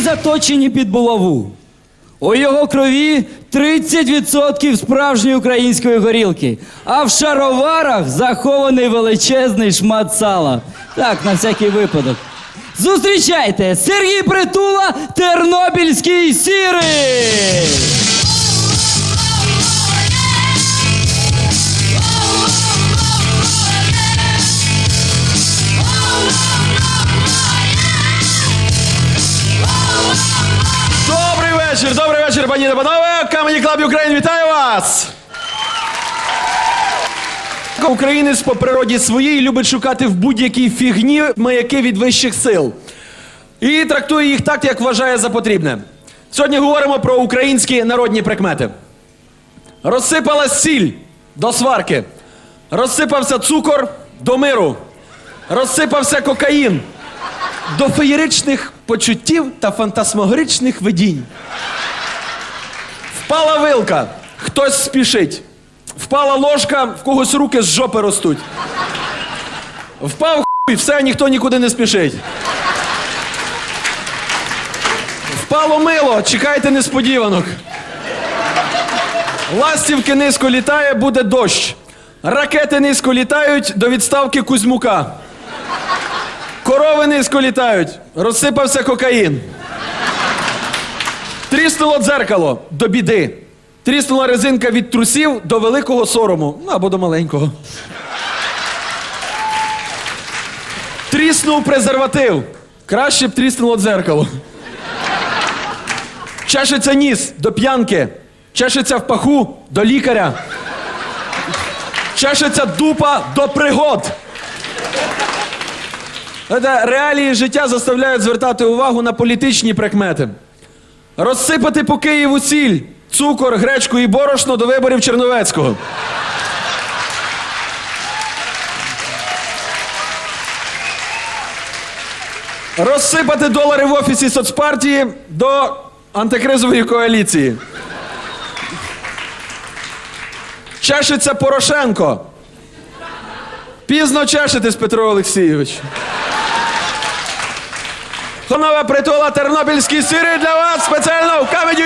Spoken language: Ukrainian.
заточені під булаву. У його крові 30% справжньої української горілки, а в шароварах захований величезний шмат сала. Так, на всякий випадок. Зустрічайте! Сергій Притула, Тернопільський сірий! Вечір, добрий вечір, пані та панове. Камені Клаб Україн вітаю вас! Українець по природі своїй любить шукати в будь-якій фігні маяки від вищих сил. І трактує їх так, як вважає за потрібне. Сьогодні говоримо про українські народні прикмети. Розсипалась сіль до сварки. Розсипався цукор до миру. Розсипався кокаїн до феєричних почуттів та фантасмагоричних видінь. Впала вилка, хтось спішить. Впала ложка, в когось руки з жопи ростуть. Впав хуй, все, ніхто нікуди не спішить. Впало мило, чекайте несподіванок. Ластівки низько літає, буде дощ. Ракети низько літають до відставки Кузьмука. Корови літають, розсипався кокаїн. Тріснуло дзеркало до біди. Тріснула резинка від трусів до великого сорому, ну або до маленького. Тріснув презерватив. Краще б тріснуло дзеркало. Чешеться ніс до п'янки. Чешеться в паху до лікаря. Чешеться дупа до пригод. Реалії життя заставляють звертати увагу на політичні прикмети. Розсипати по Києву сіль, цукор, гречку і борошно до виборів Черновецького. Розсипати долари в офісі соцпартії до антикризової коаліції. Чешеться Порошенко. Пізно чешетесь, Петро Олексійович. Панове притула Тернопільський сирий для вас спеціально в Камеді.